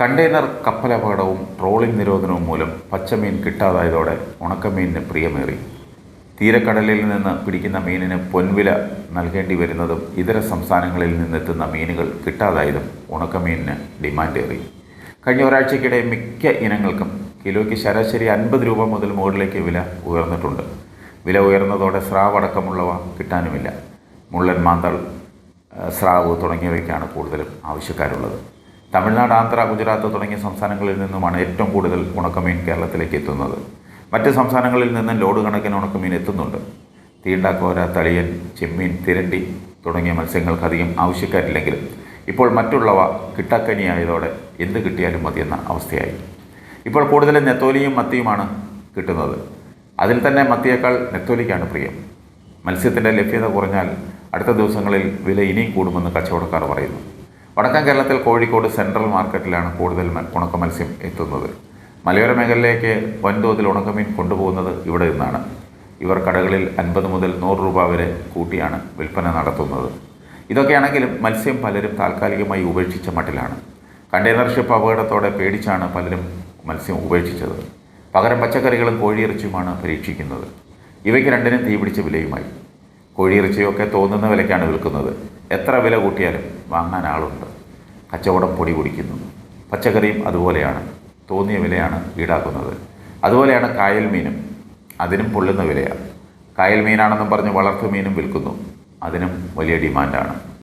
Container കപ്പലപകടവും trawling നിരോധനവും മൂലം പച്ചമീൻ കിട്ടാതായതോടെ ഉണക്കമീനിന് പ്രിയമേറി. തീരക്കടലിൽ നിന്ന് പിടിക്കുന്ന മീനിന് പൊൻവില നൽകേണ്ടി വരുന്നതും ഇതര സംസ്ഥാനങ്ങളിൽ നിന്നെത്തുന്ന മീനുകൾ കിട്ടാതായതും ഉണക്കമീനിന് ഡിമാൻഡേറി. കഴിഞ്ഞ ഒരാഴ്ചക്കിടെ മിക്ക ഇനങ്ങൾക്കും കിലോയ്ക്ക് ശരാശരി അൻപത് രൂപ മുതൽ മുകളിലേക്ക് വില ഉയർന്നിട്ടുണ്ട്. വില ഉയർന്നതോടെ സ്രാവ് അടക്കമുള്ളവ കിട്ടാനുമില്ല. മുള്ളൻ മാന്തൾ സ്രാവ് തുടങ്ങിയവയ്ക്കാണ് കൂടുതലും ആവശ്യക്കാരുള്ളത്. തമിഴ്നാട് ആന്ധ്ര ഗുജറാത്ത് തുടങ്ങിയ സംസ്ഥാനങ്ങളിൽ നിന്നുമാണ് ഏറ്റവും കൂടുതൽ ഉണക്കമീൻ കേരളത്തിലേക്ക് എത്തുന്നത്. മറ്റ് സംസ്ഥാനങ്ങളിൽ നിന്നും ലോഡ് കണക്കിന് ഉണക്കമീൻ എത്തുന്നുണ്ട്. തീണ്ടാക്കോര തളിയൻ ചെമ്മീൻ തിരണ്ടി തുടങ്ങിയ മത്സ്യങ്ങൾക്ക് അധികം ആവശ്യക്കാരില്ലെങ്കിലും ഇപ്പോൾ മറ്റുള്ളവ കിട്ടാക്കനിയായതോടെ എന്ത് കിട്ടിയാലും മതിയെന്ന അവസ്ഥയായി. ഇപ്പോൾ കൂടുതലും നെത്തോലിയും മത്തിയുമാണ് കിട്ടുന്നത്. അതിൽ തന്നെ മത്തിയേക്കാൾ നെത്തോലിക്കാണ് പ്രിയം. മത്സ്യത്തിന്റെ ലഭ്യത കുറഞ്ഞാൽ അടുത്ത ദിവസങ്ങളിൽ വില ഇനിയും കൂടുമെന്ന് കച്ചവടക്കാർ പറയുന്നു. വടക്കൻ കേരളത്തിൽ കോഴിക്കോട് സെൻട്രൽ മാർക്കറ്റിലാണ് കൂടുതൽ ഉണക്ക മത്സ്യം എത്തുന്നത്. മലയോര മേഖലയിലേക്ക് വൻതോതിൽ ഉണക്കമീൻ കൊണ്ടുപോകുന്നത് ഇവിടെ നിന്നാണ്. ഇവർ കടകളിൽ അൻപത് മുതൽ നൂറ് രൂപ വരെ കൂട്ടിയാണ് വിൽപ്പന നടത്തുന്നത്. ഇതൊക്കെയാണെങ്കിലും മത്സ്യം പലരും താൽക്കാലികമായി ഉപേക്ഷിച്ച മട്ടിലാണ്. കണ്ടെയ്നർ ഷിപ്പ് അപകടത്തോടെ പേടിച്ചാണ് പലരും മത്സ്യം ഉപേക്ഷിച്ചത്. പകരം പച്ചക്കറികളും കോഴിയിറച്ചിയുമാണ് പരീക്ഷിക്കുന്നത്. ഇവയ്ക്ക് രണ്ടിനും തീപിടിച്ച വിലയുമായി. കോഴിയിറച്ചിയൊക്കെ തോന്നുന്ന വിലയ്ക്കാണ് വിൽക്കുന്നത്. എത്ര വില കൂട്ടിയാലും വാങ്ങാൻ ആളുണ്ട്. കച്ചവടം പൊടി കുടിക്കുന്നു. പച്ചക്കറിയും അതുപോലെയാണ്. തോന്നിയ വിലയാണ് ഈടാക്കുന്നത്. അതുപോലെയാണ് കായൽ മീനും. അതിനും പൊള്ളുന്ന വിലയാണ്. കായൽ മീനാണെന്നും പറഞ്ഞ് വളർത്തു മീനും വിൽക്കുന്നു. അതിനും വലിയ ഡിമാൻഡാണ്.